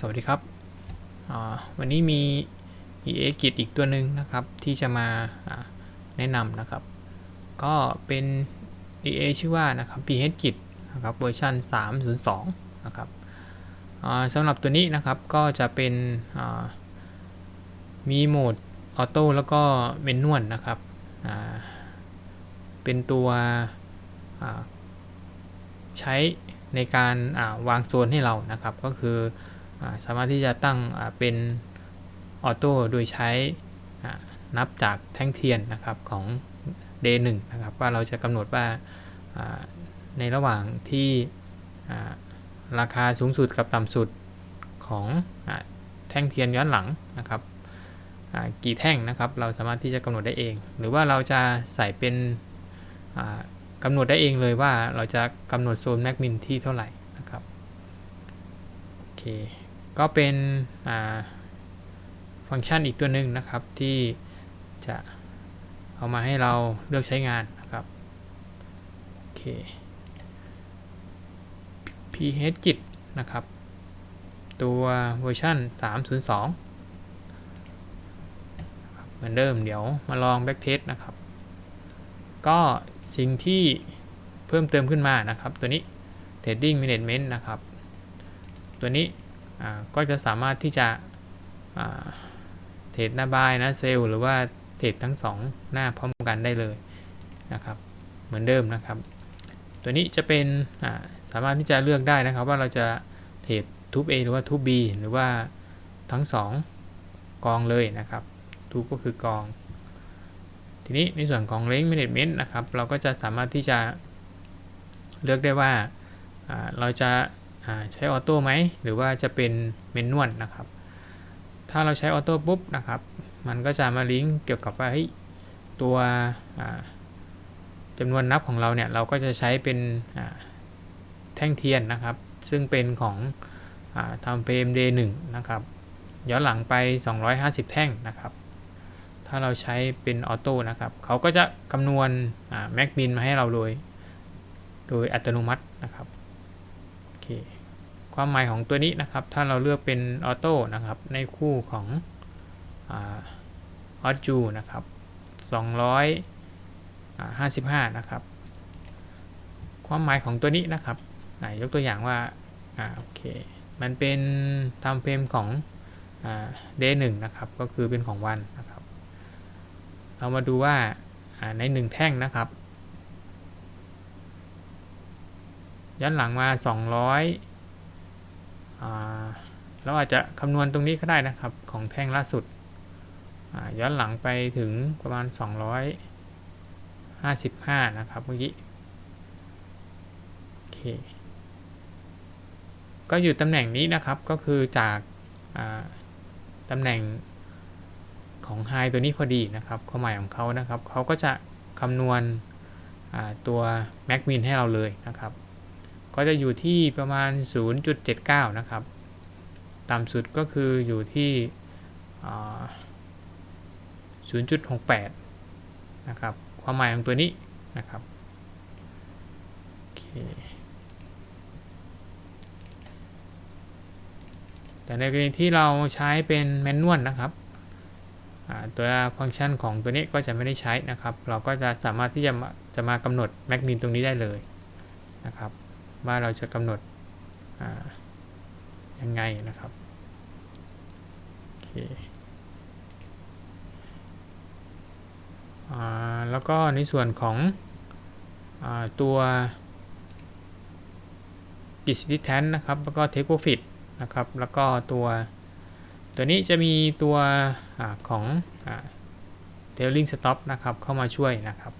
สวัสดีครับ วันนี้มี EA กิจอีกตัวหนึ่งนะครับ ที่จะมาแนะนำนะครับ ก็เป็น EA ชื่อว่านะครับ PH กิจนะครับเวอร์ชัน302 นะครับสำหรับตัวนี้นะครับก็จะเป็นมีโหมดออโต้แล้วก็เมนนวลนะครับเป็นตัวใช้ในการาวางโซนให้เรานะครับ ก็คือ สามารถที่จะตั้งเป็นออโต้โดยใช้นับจากแท่งเทียนนะครับของ day 1นะครับว่าเราจะกำหนดว่าในระหว่างที่ราคาสูงสุดกับต่ำสุดของอแท่งเทียนย้อนหลังนะครับกี่แท่งนะครับเราสามารถที่จะกำหนดได้เอง หรือว่าเราจะใส่เป็นกำหนดได้เองเลยว่าเราจะกำหนดโซนแม็กมินที่เท่าไหร่นะครับโอเค ก็เป็นฟังก์ชันอีกตัวหนึ่งนะครับที่จะเอามาให้เราเลือกใช้งานนะครับโอเค ph จิตนะครับ ตัวเวอร์ชัน302 เหมือนเดิมเดี๋ยวมาลอง backtest นะครับ ก็สิ่งที่เพิ่มเติมขึ้นมานะครับ ตัวนี้ trading management นะครับ ตัวนี้ ก็จะสามารถที่จะเทรดหน้าบายนะเซลหรือว่าเทรดทั้ง 2 หน้าพร้อมกันได้เลยนะครับเหมือนเดิมนะครับ ตัวนี้จะเป็นสามารถที่จะเลือกได้นะครับ ว่าเราจะเทรดทูบ A หรือว่าทูบ B หรือว่าทั้ง 2 กองเลยนะครับทูบก็คือกอง ทีนี้ในส่วนของ Link Management นะครับ เราก็จะสามารถที่จะเลือกได้ว่าเราจะ ใช้ออโต้ไหมหรือว่าจะเป็นเมนนวลนะครับ ถ้าเราใช้ออโต้ปุ๊บนะครับ มันก็จะมาลิงก์เกี่ยวกับว่าตัวจำนวนนับของเราเนี่ยเราก็จะใช้เป็นแท่งเทียนนะครับ ซึ่งเป็นของอทำเฟรม day 1นะครับ ย้อนหลังไป 250 แท่งนะครับ ถ้าเราใช้เป็นออโต้นะครับ เขาก็จะคำนวณแม็กมินมาให้เราโดย โดยอัตโนมัตินะครับ โอเค ความหมายของตัวนี้นะครับ ถ้าเราเลือกเป็นออโต้นะครับในคู่ของออดจูนะครับ255 นะครับ ความหมายของตัวนี้นะครับยกตัวอย่างว่าอ่าโอเคมันเป็นทำเฟรมของเดย์หนึ่งนะครับ ก็คือเป็นของวันนะครับ เรามาดูว่าในหนึ่งแท่งนะครับย้อนหลังมา 200 เราอาจจะคำนวณตรงนี้ก็ได้นะครับของแท่งล่าสุด ย้อนหลังไปถึงประมาณ 255 นะครับเมื่อกี้โอเคก็อยู่ตำแหน่งนี้นะครับก็คือจากตำแหน่งของไฮตัวนี้พอดีนะครับความหมายของเขานะครับเขาก็จะคำนวณตัว Mac Min ให้เราเลยนะครับ ก็จะอยู่ที่ประมาณ 0.79 นะครับ ต่ำสุดก็คืออยู่ที่ 0.68 นะครับ ความหมายของตัวนี้นะครับแต่ในกรณีที่เราใช้เป็นแมนนวลนะครับตัวฟังก์ชันของตัวนี้ก็จะไม่ได้ใช้นะครับ เราก็จะสามารถที่จะมาจะมากำหนดแม็กมินตรงนี้ได้เลยนะครับ ว่าเราจะกำหนดยังไงนะครับโอเคแล้วก็ในส่วนของอตัวกิจดิแทนนะครับ แล้วก็เทคโปรฟิตนะครับ แล้วก็ตัว ตัวนี้จะมีตัวอของเทลลิงสต็อปนะครับ เข้ามาช่วยนะครับ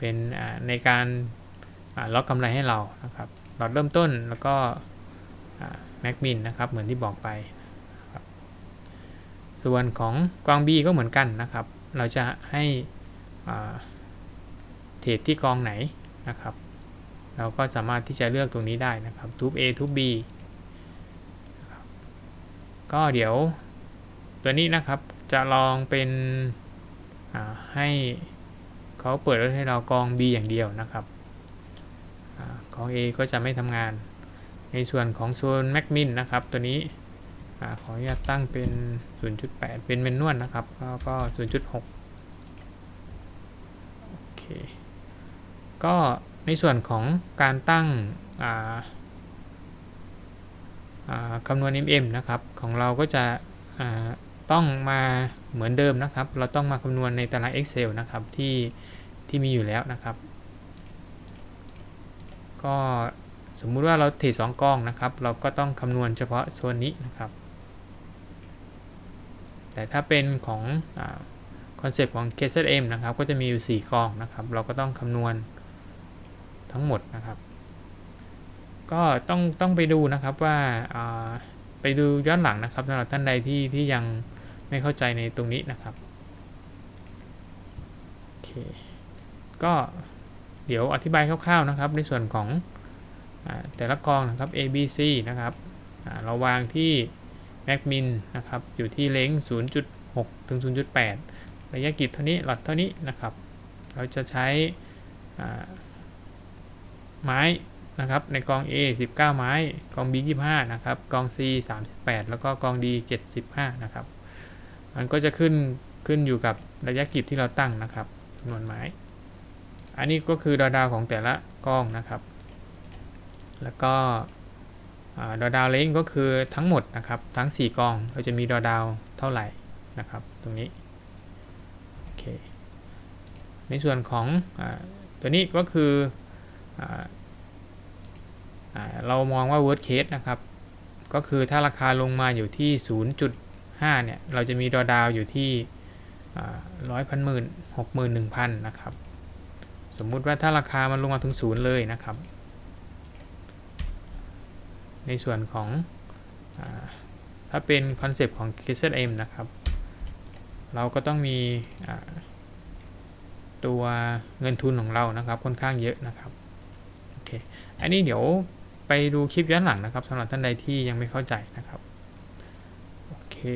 เป็นในการล็อกกำไรให้เรานะครับหลอดเริ่มต้นแล้วก็แม็กมินนะครับเหมือนที่บอกไป ส่วนของกอง B ก็เหมือนกันนะครับ เราจะให้เทรดที่กองไหนนะครับ เราก็สามารถที่จะเลือกตรงนี้ได้นะครับทูบ A ทูบ B ก็เดี๋ยวตัวนี้นะครับจะลองเป็นให้ เขาเปิดให้เรากอง B อย่างเดียวนะครับอกอง A ก็จะไม่ทำงาน ในส่วนของโซน Mac Min นะครับ ตัวนี้อขออนุญาตตั้งเป็น 0.8 เป็นเมนนวลนะครับแล้วก็ 0.6 โอเค ก็ในส่วนของการตั้งคำนวณ mm นะครับ ของเราก็จะ ต้องมาเหมือนเดิมนะครับ เราต้องมาคำนวณในตาราง Excel นะครับที่ที่มีอยู่แล้วนะครับ ก็สมมุติว่าเราเทรดสองกองนะครับ เราก็ต้องคำนวณเฉพาะโซนนี้นะครับ แต่ถ้าเป็นของคอนเซปต์ของ KZM นะครับ ก็จะมีอยู่ 4กล้องนะครับ เราก็ต้องคำนวณทั้งหมดนะครับ ก็ต้องต้องไปดูนะครับว่าอ่าไปดูย้อนหลังนะครับสำหรับท่านใดที่ที่ยัง ไม่เข้าใจในตรงนี้นะครับโอเคก็เดี๋ยวอธิบายคร่าวๆนะครับ ในส่วนของอแต่ละกองนะครับ A B C นะครับเราวางที่ Mac Min นะครับอยู่ที่เลง0.6 ถึง 0.8 ระยะกิจเท่านี้หลอดเท่านี้นะครับ เราจะใช้ไม้นะครับในกอง A 19 ไม้ กอง B 25 นะครับ กอง C 38 แล้วก็กอง D 75 นะครับ มันก็จะขึ้นขึ้นอยู่กับระยะกิจที่เราตั้งนะครับจำนวนไม้ อันนี้ก็คือดาวดาวของแต่ละกล้องนะครับ แล้วก็ดาวดาวเลงก็คือทั้งหมดนะครับ ทั้ง 4กล้องเราจะมีดาวดาวเท่าไหร่นะครับ ตรงนี้โอเคในส่วนของอตัวนี้ก็คืออเรามองว่า worst case นะครับ ก็คือถ้าราคาลงมาอยู่ที่ 5เนี่ย เราจะมีดอดาวอยู่ที่ร้อยพันหมื่นหกหมื่นหนึ่งพันนะครับ สมมุติว่าถ้าราคามันลงมาถึงศูนย์เลยนะครับ ในส่วนของอถ้าเป็นคอนเซปต์ของ KZM นะครับ เราก็ต้องมีตัวเงินทุนของเรานะครับ ค่อนข้างเยอะนะครับโอเคอันนี้เดี๋ยวไปดูคลิปย้อนหลังนะครับสำหรับท่านใดที่ยังไม่เข้าใจนะครับ เค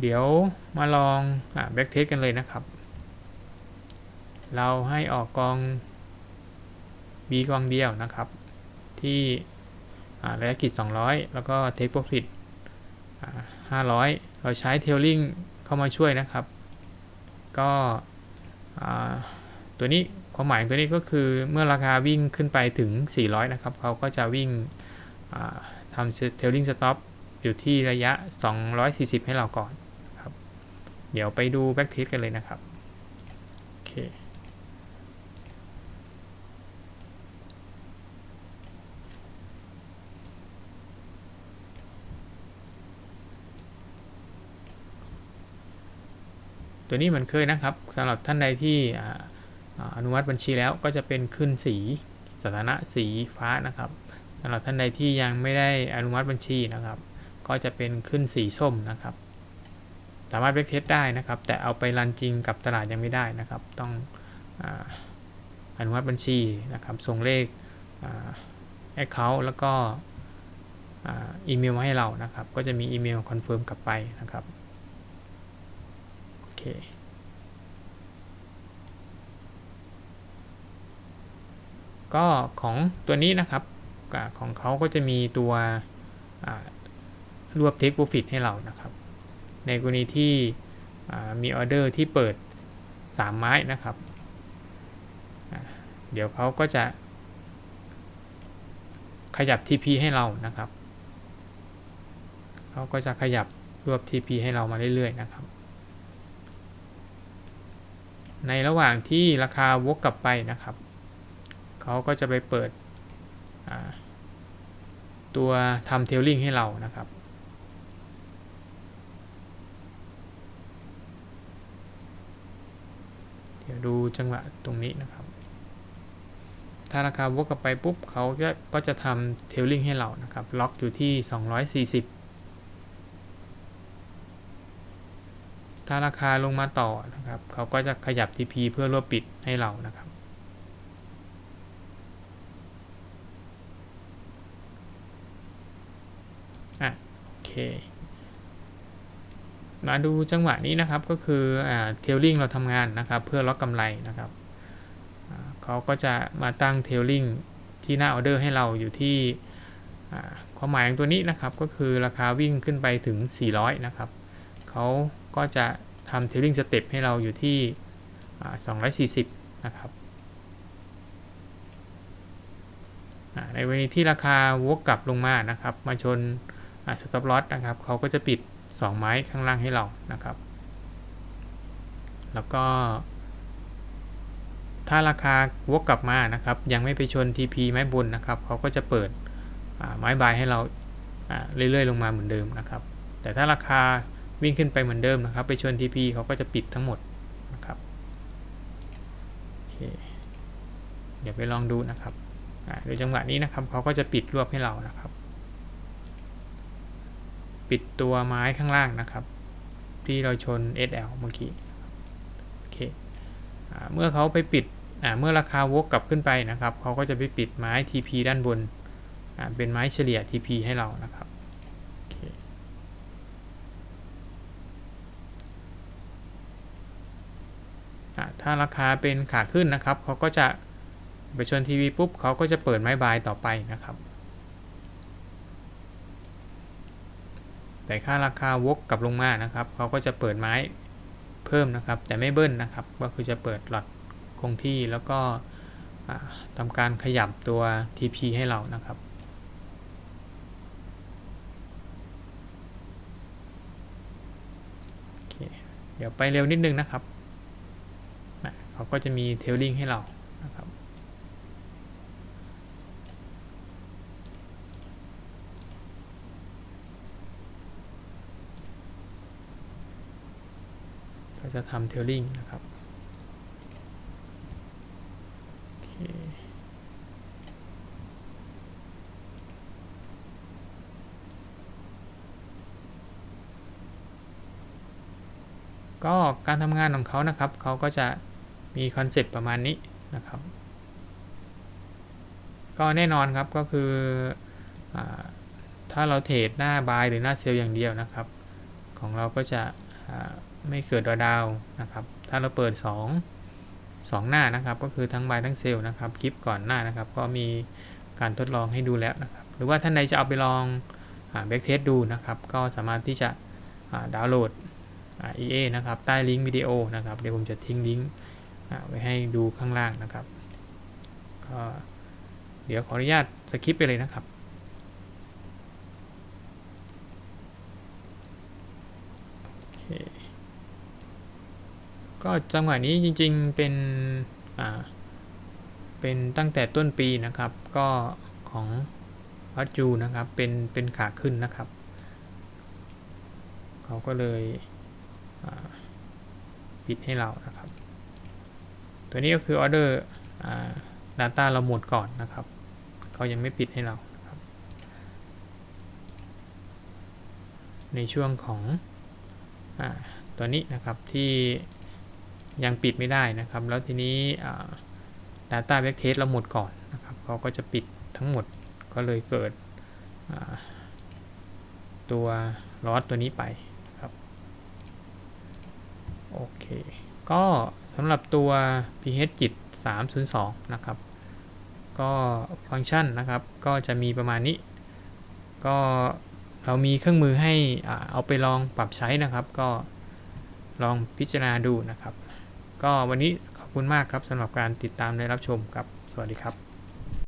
เดี๋ยวมาลองแบ็กเทสกันเลยนะครับ เราให้ออกกอง B กองเดียวนะครับ ที่ระยะกิจ 200 แล้วก็ Take Profit 500 เราใช้ Tailing เข้ามาช่วยนะครับ ก็ตัวนี้ ความหมายตัวนี้ก็คือเมื่อราคาวิ่งขึ้นไปถึง 400 นะครับ เขาก็จะวิ่งทำ Tailing Stop อยู่ที่ระยะ 240 ให้เราก่อนครับ เดี๋ยวไปดู Back Test กันเลยนะครับ โอเคตัวนี้เหมือนเคยนะครับสำหรับท่านใดที่ อนุมัติบัญชีแล้วก็จะเป็นขึ้นสีสถานะสีฟ้านะครับสำหรับท่านใดที่ยังไม่ได้อนุมัติบัญชีนะครับ ก็จะเป็นขึ้นสีส้มนะครับ สามารถเบรกเทสได้นะครับ แต่เอาไปรันจริงกับตลาดยังไม่ได้นะครับ ต้องออนุมัติบัญชีนะครับ ส่งเลขแอคเคาท์แล้วก็ออีเมลมาให้เรานะครับ ก็จะมีอีเมลคอนเฟิร์มกลับไปนะครับ โอเค ก็ของตัวนี้นะครับของเขาก็จะมีตัวรวบ Take Profit ให้เรานะครับ ในกรณีที่มีออเดอร์ที่เปิด 3 ไม้นะครับ เดี๋ยวเขาก็จะขยับ TP ให้เรานะครับ เขาก็จะขยับรวบ TP ให้เรามาเรื่อยๆนะครับ ในระหว่างที่ราคาวกกลับไปนะครับ เขาก็จะไปเปิดตัวทำเทลลิงให้เรานะครับ เดี๋ยวดูจังหวะตรงนี้นะครับ ถ้าราคาวกกลับไปปุ๊บเขาก็ก็จะทำเทลลิงให้เรานะครับ ล็อกอยู่ที่ 240ถ้าราคาลงมาต่อนะครับ เขาก็จะขยับ TP เพื่อรวบปิดให้เรานะครับ อะ โอ เค มาดูจังหวะนี้นะครับก็คือเทลลิงเราทำงานนะครับ เพื่อล็อกกำไรนะครับเขาก็จะมาตั้งเทลลิงที่หน้าออเดอร์ให้เราอยู่ที่ความหมายของตัวนี้นะครับก็คือราคาวิ่งขึ้นไปถึง 400 นะครับเขาก็จะทำเทลลิงสเต็ปให้เราอยู่ที่อ่า240 นะครับในวันนี้ที่ราคาวกกลับลงมานะครับ มาชน สต็อปลอสนะครับเขาก็จะปิด 2 ไม้ข้างล่างให้เรานะครับ แล้วก็ ถ้าราคาวกกลับมานะครับ ยังไม่ไปชน TP ไม้บนนะครับเขาก็จะเปิดไม้บายให้เราเรื่อยๆ ลงมาเหมือนเดิมนะครับ แต่ถ้าราคาวิ่งขึ้นไปเหมือนเดิมนะครับ ไปชน TP เขาก็จะปิดทั้งหมดนะครับเดี๋ยวไปลองดูนะครับโดยจังหวะนี้นะครับเขาก็จะปิดรวบให้เรานะครับ ปิดตัวไม้ข้างล่างนะครับ ที่เราชน SL เมื่อกี้โอเคอเมื่อเขาไปปิดเมื่อราคาวกกลับขึ้นไปนะครับเขาก็จะไปปิดไม้ TP ด้านบนเป็นไม้เฉลี่ย TP ให้เรานะครับถ้าราคาเป็นขาขึ้นนะครับเขาก็จะไปชนทีวีปุ๊บเขาก็จะเปิดไม้บายต่อไปนะครับ แต่ค่าราคาวกกลับลงมานะครับเขาก็จะเปิดไม้เพิ่มนะครับ แต่ไม่เบิ้ลนะครับ ก็คือจะเปิดหลอดคงที่แล้วก็อ่าทำการขยับตัว TP ให้เรานะครับเดี๋ยวไปเร็วนิดนึงนะครับ เขาก็จะมีเทลลิงให้เรานะครับ ก็ จะทำเทลลิงนะครับก็การทำงานของเขานะครับ เขาก็จะมีคอนเซปต์ประมาณนี้นะครับ ก็แน่นอนครับก็คืออถ้าเราเทรดหน้าบายหรือหน้าเซลล์อย่างเดียวนะครับ ของเราก็จะ ไม่เกิดดอดาวนะครับ ถ้าเราเปิด 2 2 หน้านะครับ ก็คือทั้งใบทั้งเซลล์นะครับ คลิปก่อนหน้านะครับ ก็มีการทดลองให้ดูแล้วนะครับ หรือว่าท่านใดจะเอาไปลองแบ็กเทสดูนะครับ ก็สามารถที่จะดาวน์โหลดอ่า EA นะครับ ใต้ลิงก์วิดีโอนะครับ เดี๋ยวผมจะทิ้งลิงก์ไว้ให้ดูข้างล่างนะครับ ก็เดี๋ยวขออนุญาตสคิปไปเลยนะครับ โอเค ก็จังหวะนี้จริงๆเป็นอ่าเป็นตั้งแต่ต้นปีนะครับ ก็ของวัดจูนะครับเป็นเป็นขาขึ้นนะครับ เขาก็เลยปิดให้เรานะครับ ตัวนี้ก็คือออเดอร์อ่า Data เราหมดก่อนนะครับ เขายังไม่ปิดให้เรานะครับ ในช่วงของอ่าตัวนี้นะครับที่ ยังปิดไม่ได้นะครับ แล้วทีนี้ Data Backtest เราหมดก่อนนะครับเขาก็จะปิดทั้งหมดก็เลยเกิดตัวลอสตัวนี้ไปครับโอเค ก็สำหรับตัว pH จิต302 นะครับ ก็ฟังก์ชันนะครับ ก็จะมีประมาณนี้ ก็เรามีเครื่องมือให้อเอาไปลองปรับใช้นะครับ ก็ลองพิจารณาดูนะครับ ก็วันนี้ขอบคุณมากครับสำหรับการติดตามและรับชมครับ สวัสดีครับ